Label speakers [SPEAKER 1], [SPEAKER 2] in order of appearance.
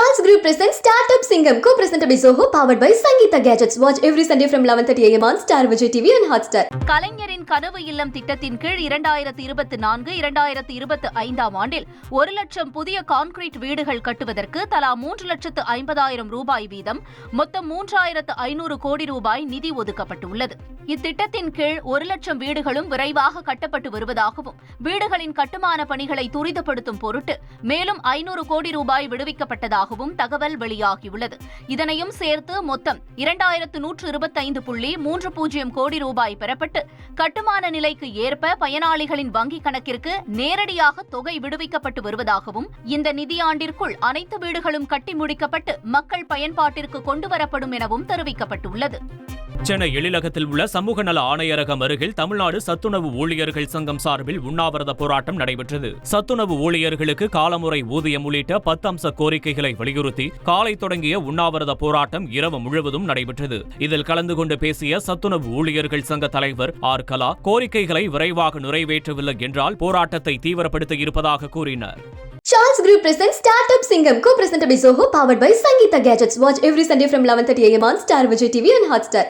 [SPEAKER 1] Charles Group presents Startup Singam, co-presented by Zoho, powered by Sangeeta Gadgets. Watch every Sunday from 11:30 a.m. on Star Vijay TV and Hotstar.
[SPEAKER 2] கலைஞரின் கனவு இல்லம் திட்டத்தின் கீழ் இரண்டாயிரத்தி இருபத்தி நான்கு இரண்டாயிரத்தி இருபத்தி ஐந்தாம் ஆண்டில் ஒரு லட்சம் புதிய கான்கிரீட் வீடுகள் கட்டுவதற்கு தலா மூன்று லட்சத்து ஐம்பதாயிரம் ரூபாய் வீதம் மொத்தம் மூன்றாயிரத்து ஐநூறு கோடி ரூபாய் நிதி ஒதுக்கப்பட்டுள்ளது இத்திட்டத்தின் கீழ் ஒரு லட்சம் வீடுகளும் விரைவாக கட்டப்பட்டு வருவதாகவும் வீடுகளின் கட்டுமான பணிகளை துரிதப்படுத்தும் பொருட்டு மேலும் ஐநூறு கோடி ரூபாய் விடுவிக்கப்பட்டதாக இருப்பதாகவும் தகவல் வெளியாகியுள்ளது. இதனையும் சேர்த்து மொத்தம் இரண்டாயிரத்து நூற்று இருபத்தைந்து புள்ளி மூன்று பூஜ்ஜியம் கோடி ரூபாய் பெறப்பட்டு கட்டுமான நிலைக்கு ஏற்ப பயனாளிகளின் வங்கிக் கணக்கிற்கு நேரடியாக தொகை விடுவிக்கப்பட்டு வருவதாகவும் இந்த நிதியாண்டிற்குள் அனைத்து வீடுகளும் கட்டி முடிக்கப்பட்டு மக்கள் பயன்பாட்டிற்கு கொண்டுவரப்படும் எனவும் தெரிவிக்கப்பட்டுள்ளது.
[SPEAKER 3] சென்னை எழிலகத்தில் உள்ள சமூக நல ஆணையரகம் அருகில் தமிழ்நாடு சத்துணவு ஊழியர்கள் சங்கம் சார்பில் உண்ணாவிரத போராட்டம் நடைபெற்றது சத்துணவு ஊழியர்களுக்கு காலமுறை ஊதியம் உள்ளிட்ட பத்து அம்ச கோரிக்கைகளை வலியுறுத்தி காலை தொடங்கிய உண்ணாவிரத போராட்டம் இரவு முழுவதும் நடைபெற்றது இதில் கலந்து கொண்டு பேசிய சத்துணவு ஊழியர்கள் சங்க தலைவர் ஆர் கலா கோரிக்கைகளை விரைவாக நிறைவேற்றவில்லை என்றால் போராட்டத்தை தீவிரப்படுத்த இருப்பதாக கூறினார்
[SPEAKER 1] Charles Group presents Startup Singham, co-presented by Zoho, powered by Sangeeta Gadgets. Watch every Sunday from 11:30 a.m. on Star Vijay TV and Hotstar.